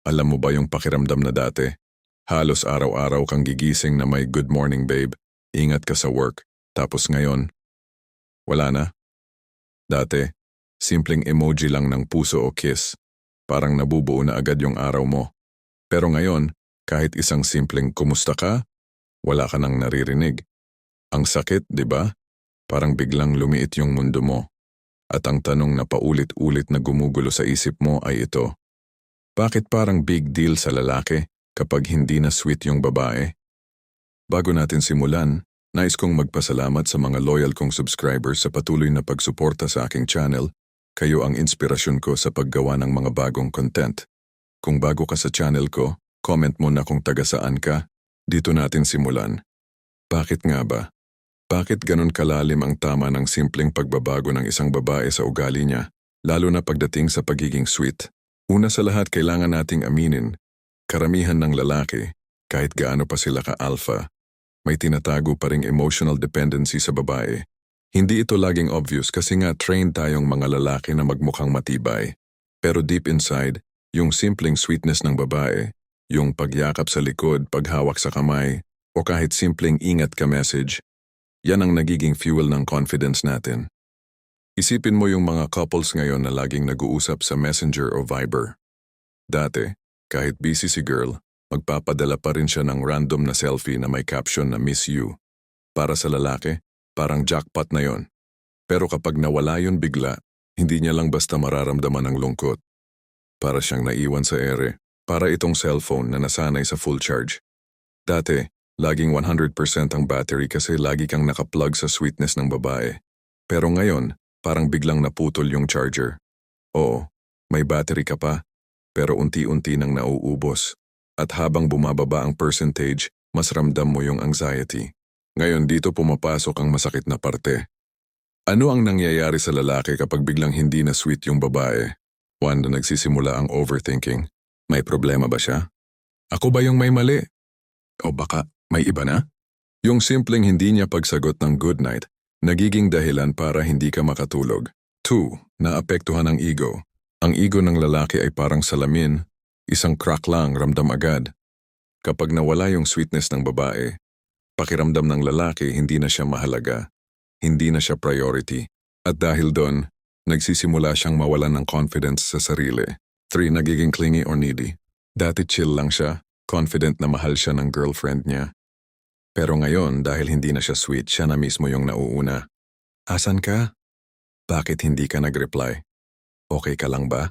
Alam mo ba yung pakiramdam na dati? Halos araw-araw kang gigising na may good morning babe, ingat ka sa work, tapos ngayon, wala na. Dati, simpleng emoji lang ng puso o kiss, parang nabubuo na agad yung araw mo. Pero ngayon, kahit isang simpleng kumusta ka, wala ka nang naririnig. Ang sakit, di ba? Parang biglang lumiit yung mundo mo. At ang tanong na paulit-ulit na gumugulo sa isip mo ay ito. Bakit parang big deal sa lalaki kapag hindi na sweet yung babae? Bago natin simulan, nais kong magpasalamat sa mga loyal kong subscribers sa patuloy na pagsuporta sa aking channel. Kayo ang inspirasyon ko sa paggawa ng mga bagong content. Kung bago ka sa channel ko, comment mo na kung taga saan ka. Dito natin simulan. Bakit nga ba? Bakit ganun kalalim ang tama ng simpleng pagbabago ng isang babae sa ugali niya, lalo na pagdating sa pagiging sweet? Una sa lahat kailangan nating aminin, karamihan ng lalaki, kahit gaano pa sila ka-alpha, may tinatago pa ring emotional dependency sa babae. Hindi ito laging obvious kasi nga trained tayong mga lalaki na magmukhang matibay. Pero deep inside, yung simpleng sweetness ng babae, yung pagyakap sa likod, paghawak sa kamay, o kahit simpleng ingat ka message, yan ang nagiging fuel ng confidence natin. Isipin mo yung mga couples ngayon na laging nag-uusap sa Messenger o Viber. Dati, kahit busy si girl, magpapadala pa rin siya ng random na selfie na may caption na miss you. Para sa lalaki, parang jackpot na yon. Pero kapag nawala yun bigla, hindi niya lang basta mararamdaman ng lungkot. Para siyang naiwan sa ere, para itong cellphone na nasanay sa full charge. Dati, laging 100% ang battery kasi lagi kang nakaplug sa sweetness ng babae. Pero ngayon, parang biglang naputol yung charger. Oo, may battery ka pa, pero unti-unti nang nauubos. At habang bumababa ang percentage, mas ramdam mo yung anxiety. Ngayon dito pumapasok ang masakit na parte. Ano ang nangyayari sa lalaki kapag biglang hindi na sweet yung babae? One na nagsisimula ang overthinking. May problema ba siya? Ako ba yung may mali? O baka may iba na? Yung simpleng hindi niya pagsagot ng good night, nagiging dahilan para hindi ka makatulog. 2. Naapektuhan ang ego. Ang ego ng lalaki ay parang salamin, isang crack lang ramdam agad. Kapag nawala yung sweetness ng babae, pakiramdam ng lalaki hindi na siya mahalaga, hindi na siya priority. At dahil doon, nagsisimula siyang mawalan ng confidence sa sarili. 3. Nagiging clingy or needy. Dati chill lang siya, confident na mahal siya ng girlfriend niya. Pero ngayon, dahil hindi na siya sweet, siya na mismo yung nauuna. Asan ka? Bakit hindi ka nag-reply? Okay ka lang ba?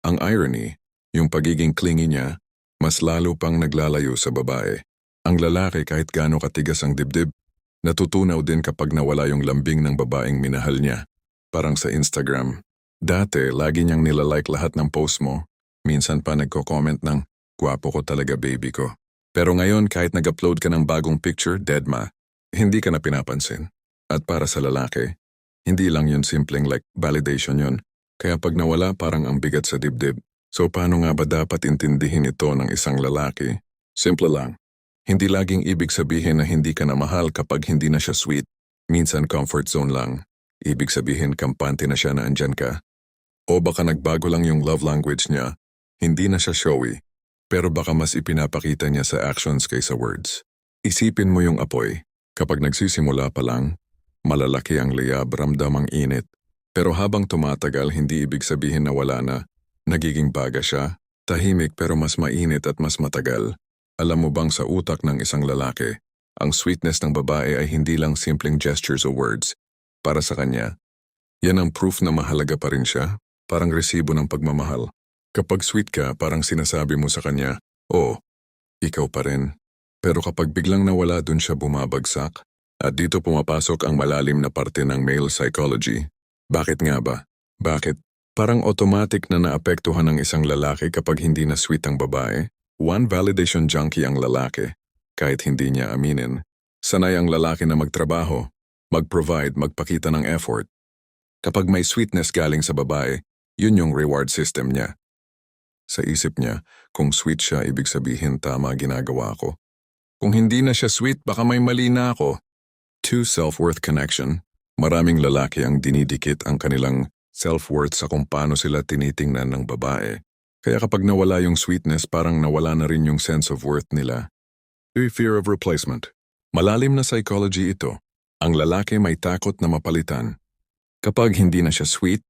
Ang irony, yung pagiging clingy niya, mas lalo pang naglalayo sa babae. Ang lalaki kahit gaano katigas ang dibdib, natutunaw din kapag nawala yung lambing ng babaeng minahal niya. Parang sa Instagram. Dati, lagi niyang nilalike lahat ng post mo. Minsan pa nagko-comment ng, gwapo ko talaga baby ko. Pero ngayon kahit nag-upload ka ng bagong picture, deadma, hindi ka na pinapansin. At para sa lalaki, hindi lang yun simpleng like validation yun. Kaya pag nawala parang ang bigat sa dibdib. So paano nga ba dapat intindihin ito ng isang lalaki? Simple lang. Hindi laging ibig sabihin na hindi ka na mahal kapag hindi na siya sweet. Minsan comfort zone lang. Ibig sabihin kampante na siya na andyan ka. O baka nagbago lang yung love language niya. Hindi na siya showy. Pero baka mas ipinapakita niya sa actions kaysa words. Isipin mo yung apoy. Kapag nagsisimula pa lang, malalaki ang liyab, ramdam ang init. Pero habang tumatagal, hindi ibig sabihin na wala na. Nagiging baga siya, tahimik pero mas mainit at mas matagal. Alam mo bang sa utak ng isang lalaki, ang sweetness ng babae ay hindi lang simpleng gestures o words. Para sa kanya, yan ang proof na mahalaga pa rin siya, parang resibo ng pagmamahal. Kapag sweet ka, parang sinasabi mo sa kanya, oh, ikaw pa rin. Pero kapag biglang nawala dun siya bumabagsak, at dito pumapasok ang malalim na parte ng male psychology. Bakit nga ba? Bakit? Parang automatic na naapektuhan ng isang lalaki kapag hindi na sweet ang babae. One validation junkie ang lalaki, kahit hindi niya aminin. Sanay ang lalaki na magtrabaho, mag-provide, magpakita ng effort. Kapag may sweetness galing sa babae, yun yung reward system niya. Sa isip niya, kung sweet siya, ibig sabihin tama ginagawa ko. Kung hindi na siya sweet, baka may mali na ako. Two self-worth connection. Maraming lalaki ang dinidikit ang kanilang self-worth sa kung paano sila tinitingnan ng babae. Kaya kapag nawala yung sweetness, parang nawala na rin yung sense of worth nila. A fear of replacement. Malalim na psychology ito. Ang lalaki may takot na mapalitan. Kapag hindi na siya sweet,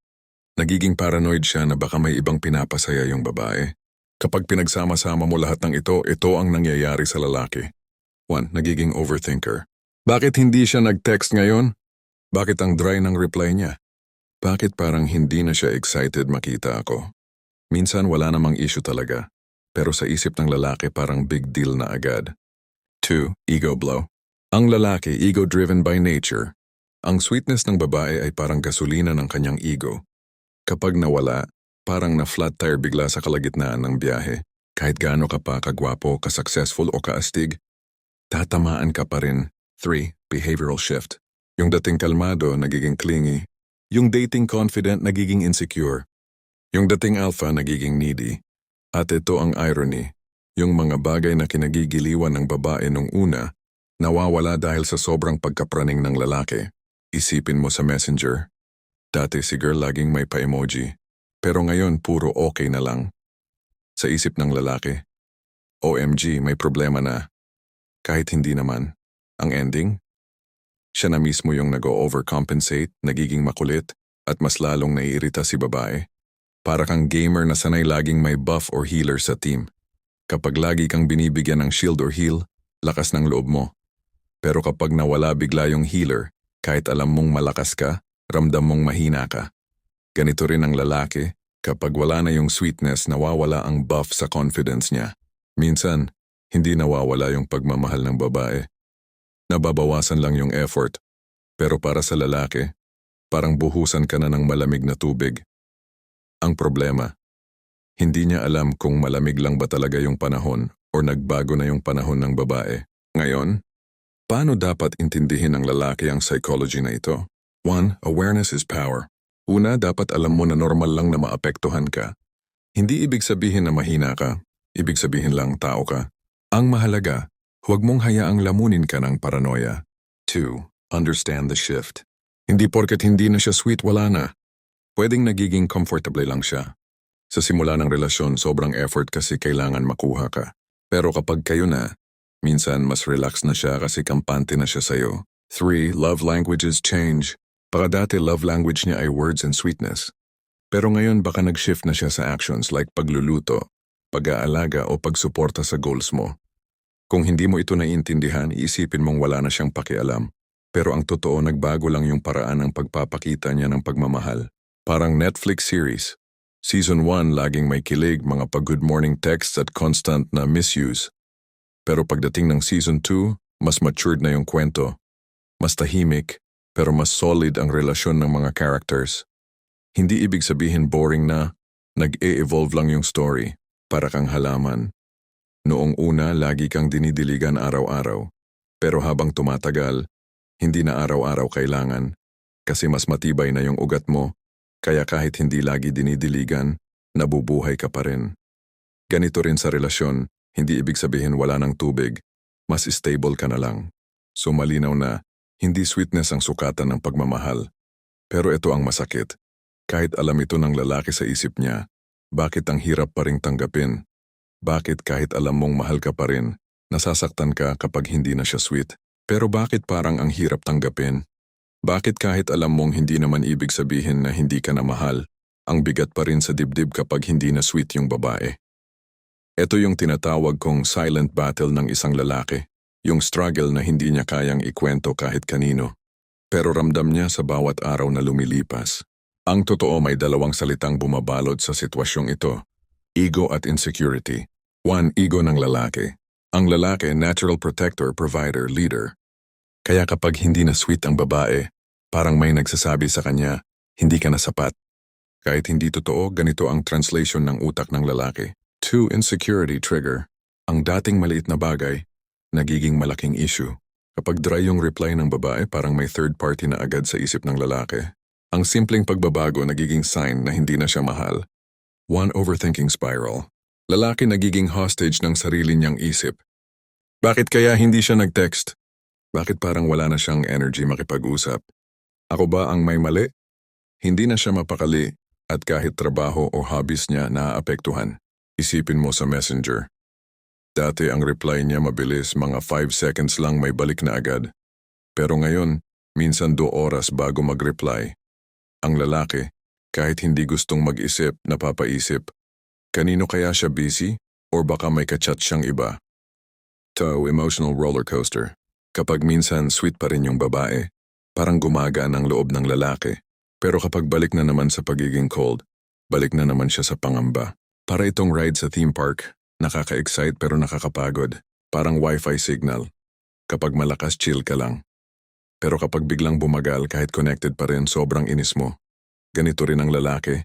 nagiging paranoid siya na baka may ibang pinapasaya yung babae. Kapag pinagsama-sama mo lahat ng ito, ito ang nangyayari sa lalaki. 1. Nagiging overthinker. Bakit hindi siya nag-text ngayon? Bakit ang dry ng reply niya? Bakit parang hindi na siya excited makita ako? Minsan wala namang issue talaga, pero sa isip ng lalaki parang big deal na agad. 2. Ego blow. Ang lalaki, ego-driven by nature. Ang sweetness ng babae ay parang gasolina ng kanyang ego. Kapag nawala, parang na-flat tire bigla sa kalagitnaan ng biyahe. Kahit gaano ka pa kagwapo, ka-successful o kaastig, tatamaan ka pa rin. 3. Behavioral shift. Yung dating kalmado, nagiging clingy. Yung dating confident, nagiging insecure. Yung dating alpha, nagiging needy. At ito ang irony. Yung mga bagay na kinagigiliwan ng babae nung una, nawawala dahil sa sobrang pagkapraning ng lalaki. Isipin mo sa messenger. Dati si girl laging may pa-emoji. Pero ngayon puro okay na lang. Sa isip ng lalaki. OMG, may problema na. Kahit hindi naman. Ang ending? Siya na mismo yung nag-overcompensate, nagiging makulit, at mas lalong naiirita si babae. Para kang gamer na sanay laging may buff or healer sa team. Kapag lagi kang binibigyan ng shield or heal, lakas ng loob mo. Pero kapag nawala bigla yung healer, kahit alam mong malakas ka, ramdam mong mahina ka. Ganito rin ang lalaki, kapag wala na yung sweetness, nawawala ang buff sa confidence niya. Minsan, hindi nawawala yung pagmamahal ng babae. Nababawasan lang yung effort. Pero para sa lalaki, parang buhusan ka na ng malamig na tubig. Ang problema, hindi niya alam kung malamig lang ba talaga yung panahon o nagbago na yung panahon ng babae. Ngayon, paano dapat intindihin ng lalaki ang psychology na ito? 1. Awareness is power. Una, dapat alam mo na normal lang na maapektuhan ka. Hindi ibig sabihin na mahina ka, ibig sabihin lang tao ka. Ang mahalaga, huwag mong hayaang lamunin ka ng paranoia. 2. Understand the shift. Hindi porket hindi na siya sweet, wala na. Pwedeng nagiging comfortable lang siya. Sa simula ng relasyon, sobrang effort kasi kailangan makuha ka. Pero kapag kayo na, minsan mas relax na siya kasi kampante na siya sa'yo. 3. Love languages change. Baka dati love language niya ay words and sweetness. Pero ngayon baka nag-shift na siya sa actions like pagluluto, pag-aalaga o pagsuporta sa goals mo. Kung hindi mo ito naiintindihan, iisipin mong wala na siyang pakialam. Pero ang totoo, nagbago lang yung paraan ng pagpapakita niya ng pagmamahal. Parang Netflix series. Season 1 laging may kilig, mga pag-good morning texts at constant na misuse. Pero pagdating ng Season 2, mas matured na yung kwento. Mas tahimik, pero mas solid ang relasyon ng mga characters. Hindi ibig sabihin boring na, nag-e-evolve lang yung story, para kang halaman. Noong una, lagi kang dinidiligan araw-araw. Pero habang tumatagal, hindi na araw-araw kailangan. Kasi mas matibay na yung ugat mo, kaya kahit hindi lagi dinidiligan, nabubuhay ka pa rin. Ganito rin sa relasyon, hindi ibig sabihin wala ng tubig, mas stable ka na lang. So malinaw na, hindi sweetness ang sukatan ng pagmamahal. Pero ito ang masakit. Kahit alam ito ng lalaki sa isip niya, bakit ang hirap pa ring tanggapin? Bakit kahit alam mong mahal ka pa rin, nasasaktan ka kapag hindi na siya sweet? Pero bakit parang ang hirap tanggapin? Bakit kahit alam mong hindi naman ibig sabihin na hindi ka na mahal, ang bigat pa rin sa dibdib kapag hindi na sweet yung babae? Ito yung tinatawag kong silent battle ng isang lalaki, yung struggle na hindi niya kayang ikwento kahit kanino. Pero ramdam niya sa bawat araw na lumilipas. Ang totoo may dalawang salitang bumabalot sa sitwasyong ito, ego at insecurity. One, ego ng lalaki. Ang lalaki, natural protector, provider, leader. Kaya kapag hindi na sweet ang babae, Parang may nagsasabi sa kanya, hindi ka na sapat. Kahit hindi totoo, ganito ang translation ng utak ng lalaki. 2. Insecurity trigger. Ang dating maliit na bagay, nagiging malaking issue. Kapag dry yung reply ng babae, parang may third party na agad sa isip ng lalaki. Ang simpleng pagbabago nagiging sign na hindi na siya mahal. 1. Overthinking spiral. Lalaki nagiging hostage ng sarili niyang isip. Bakit kaya hindi siya nag-text? Bakit parang wala na siyang energy makipag-usap? Ako ba ang may mali? Hindi na siya mapakali at kahit trabaho o hobbies niya naaapektuhan. Isipin mo sa messenger. Dati ang reply niya mabilis, mga 5 seconds lang may balik na agad. Pero ngayon, minsan do oras bago mag-reply. Ang lalaki, kahit hindi gustong mag-isip, napapaisip. Kanino kaya siya busy? Or baka may kachat siyang iba? To emotional roller coaster. Kapag minsan sweet pa rin yung babae, parang gumagaan ang loob ng lalaki. Pero kapag balik na naman sa pagiging cold, balik na naman siya sa pangamba. Para itong ride sa theme park, nakaka-excite pero nakakapagod. Parang wifi signal. Kapag malakas chill ka lang. Pero kapag biglang bumagal kahit connected pa rin sobrang inis mo. Ganito rin ang lalaki.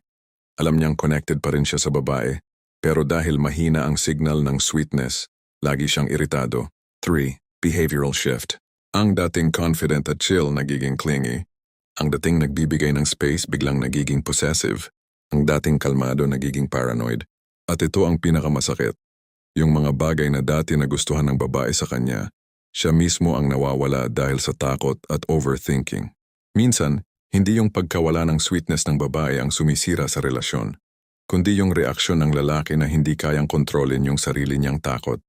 Alam niyang connected pa rin siya sa babae. Pero dahil mahina ang signal ng sweetness, lagi siyang iritado. 3. Behavioral shift. Ang dating confident at chill nagiging clingy. Ang dating nagbibigay ng space biglang nagiging possessive. Ang dating kalmado nagiging paranoid. At ito ang pinakamasakit. Yung mga bagay na dati nagustuhan ng babae sa kanya, siya mismo ang nawawala dahil sa takot at overthinking. Minsan, hindi yung pagkawala ng sweetness ng babae ang sumisira sa relasyon, kundi yung reaksyon ng lalaki na hindi kayang kontrolin yung sarili niyang takot.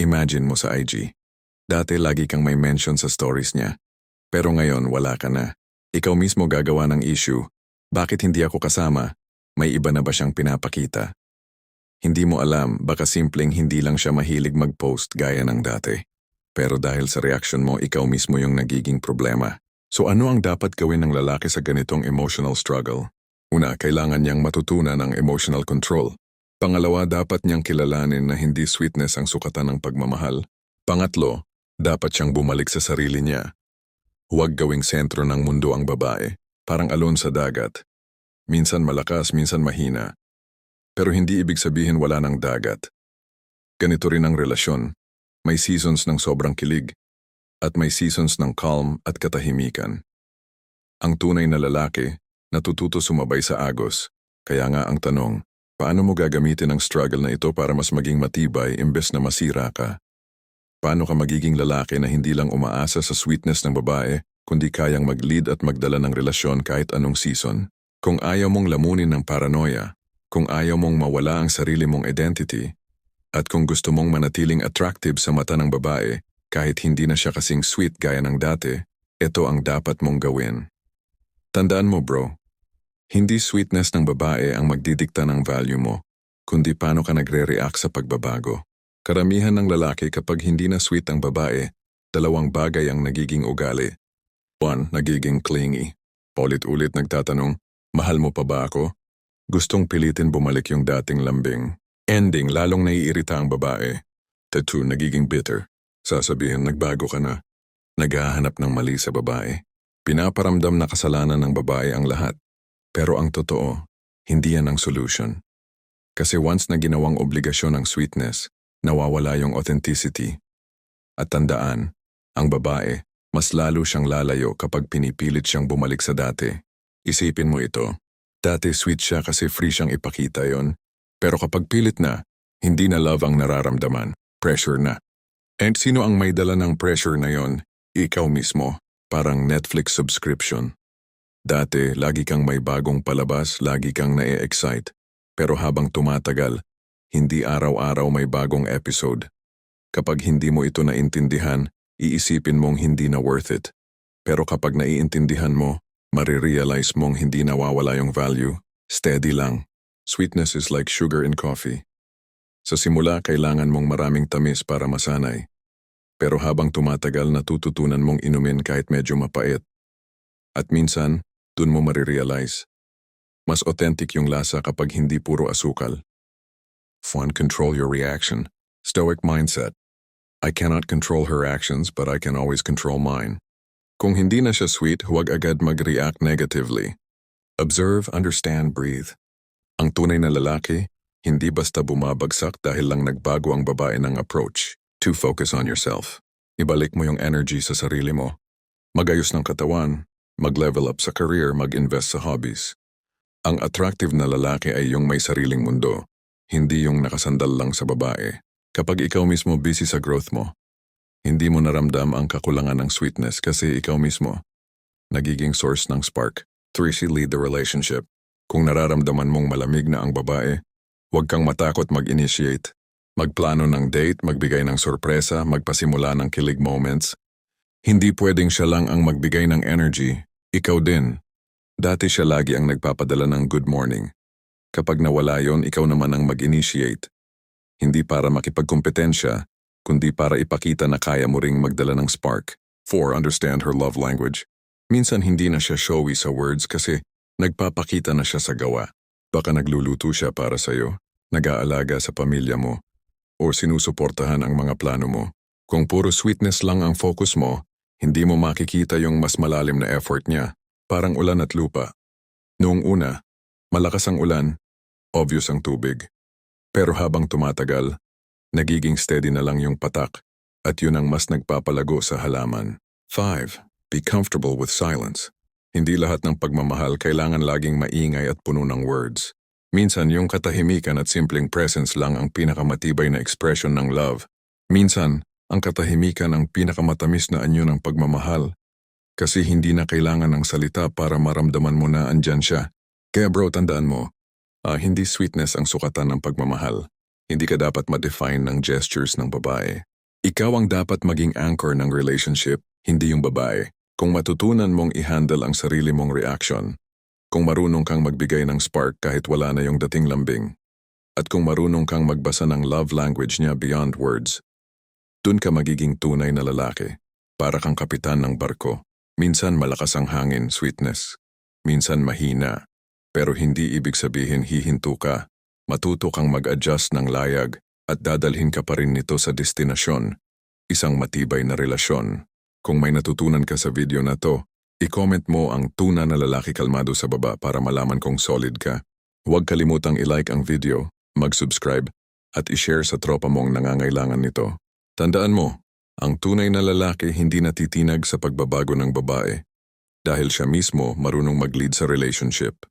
Imagine mo sa IG. Dati lagi kang may mention sa stories niya. Pero ngayon wala ka na. Ikaw mismo gagawa ng issue. Bakit hindi ako kasama? May iba na ba siyang pinapakita? Hindi mo alam, baka simpleng hindi lang siya mahilig mag-post gaya ng dati. Pero dahil sa reaction mo, ikaw mismo yung nagiging problema. So ano ang dapat gawin ng lalaki sa ganitong emotional struggle? Una, kailangan niyang matutunan ang emotional control. Pangalawa, dapat niyang kilalanin na hindi sweetness ang sukatan ng pagmamahal. Pangatlo, dapat siyang bumalik sa sarili niya. Huwag gawing sentro ng mundo ang babae, parang alon sa dagat. Minsan malakas, minsan mahina. Pero hindi ibig sabihin wala ng dagat. Ganito rin ang relasyon. May seasons ng sobrang kilig, at may seasons ng calm at katahimikan. Ang tunay na lalaki, natututo sumabay sa agos. Kaya nga ang tanong, paano mo gagamitin ang struggle na ito para mas maging matibay imbes na masira ka? Paano ka magiging lalaki na hindi lang umaasa sa sweetness ng babae, kundi kayang mag-lead at magdala ng relasyon kahit anong season? Kung ayaw mong lamunin ng paranoia, kung ayaw mong mawala ang sarili mong identity, at kung gusto mong manatiling attractive sa mata ng babae, kahit hindi na siya kasing sweet gaya ng dati, ito ang dapat mong gawin. Tandaan mo bro, hindi sweetness ng babae ang magdidikta ng value mo, kundi paano ka nagre-react sa pagbabago. Karamihan ng lalaki kapag hindi na sweet ang babae, dalawang bagay ang nagiging ugali. One, nagiging clingy. Paulit-ulit nagtatanong, mahal mo pa ba ako? Gustong pilitin bumalik yung dating lambing. Ending, lalong naiirita ang babae. The two, nagiging bitter. Sasabihin, nagbago ka na. Naghahanap ng mali sa babae. Pinaparamdam na kasalanan ng babae ang lahat. Pero ang totoo, hindi yan ang solution. Kasi once na ginawang obligasyon ang sweetness, nawawala yung authenticity. At tandaan, ang babae, mas lalo siyang lalayo kapag pinipilit siyang bumalik sa dati. Isipin mo ito. Dati sweet siya kasi free siyang ipakita yon. Pero kapag pilit na, hindi na love ang nararamdaman, pressure na. And sino ang may dala ng pressure na yon? Ikaw mismo, parang Netflix subscription. Dati, lagi kang may bagong palabas, lagi kang na-excite. Pero habang tumatagal, hindi araw-araw may bagong episode. Kapag hindi mo ito naintindihan, iisipin mong hindi na worth it. Pero kapag naiintindihan mo, marirealize mong hindi nawawala yung value, steady lang. Sweetness is like sugar in coffee. Sa simula, kailangan mong maraming tamis para masanay. Pero habang tumatagal, natututunan mong inumin kahit medyo mapait. At minsan, dun mo marirealize. Mas authentic yung lasa kapag hindi puro asukal. One, control your reaction. Stoic mindset. I cannot control her actions but I can always control mine. Kung hindi na siya sweet, huwag agad mag-react negatively. Observe, understand, breathe. Ang tunay na lalaki, hindi basta bumabagsak dahil lang nagbago ang babae ng approach. To focus on yourself. Ibalik mo yung energy sa sarili mo. Magayos ng katawan, mag-level up sa career, mag-invest sa hobbies. Ang attractive na lalaki ay yung may sariling mundo, hindi yung nakasandal lang sa babae. Kapag ikaw mismo busy sa growth mo, hindi mo naramdam ang kakulangan ng sweetness kasi ikaw mismo nagiging source ng spark. Three, lead the relationship. Kung nararamdaman mong malamig na ang babae, Huwag kang matakot mag-initiate. Magplano ng date, magbigay ng sorpresa, magpasimula ng kilig moments. Hindi pwedeng siya lang ang magbigay ng energy. Ikaw din. Dati siya lagi ang nagpapadala ng good morning. Kapag nawala yon, ikaw naman ang mag-initiate. Hindi para makipagkompetensya, kundi para ipakita na kaya mo ring magdala ng spark. 4. Understand her love language. Minsan hindi na siya showy sa words kasi nagpapakita na siya sa gawa. Baka nagluluto siya para sa'yo, nag-aalaga sa pamilya mo, o sinusuportahan ang mga plano mo. Kung puro sweetness lang ang focus mo, hindi mo makikita yung mas malalim na effort niya, parang ulan at lupa. Noong una, malakas ang ulan, obvious ang tubig. Pero habang tumatagal, nagiging steady na lang yung patak at yun ang mas nagpapalago sa halaman. 5. Be comfortable with silence. Hindi lahat ng pagmamahal kailangan laging maingay at puno ng words. Minsan yung katahimikan at simpleng presence lang ang pinakamatibay na expression ng love. Minsan, ang katahimikan ang pinakamatamis na anyo ng pagmamahal. Kasi hindi na kailangan ng salita para maramdaman mo na andyan siya. Kaya bro, tandaan mo, ah, hindi sweetness ang sukatan ng pagmamahal. Hindi ka dapat ma-define ng gestures ng babae. Ikaw ang dapat maging anchor ng relationship, hindi yung babae. Kung matutunan mong i-handle ang sarili mong reaction, kung marunong kang magbigay ng spark kahit wala na yung dating lambing, at kung marunong kang magbasa ng love language niya beyond words, dun ka magiging tunay na lalaki, para kang kapitan ng barko. Minsan malakas ang hangin, sweetness. Minsan mahina, pero hindi ibig sabihin hihinto ka. Matuto kang mag-adjust ng layag at dadalhin ka pa rin nito sa destinasyon, isang matibay na relasyon. Kung may natutunan ka sa video na to, i-comment mo ang tuna na lalaki kalmado sa baba para malaman kong solid ka. Huwag kalimutang i-like ang video, mag-subscribe, at i-share sa tropa mong nangangailangan nito. Tandaan mo, ang tunay na lalaki hindi natitinag sa pagbabago ng babae dahil siya mismo marunong mag-lead sa relationship.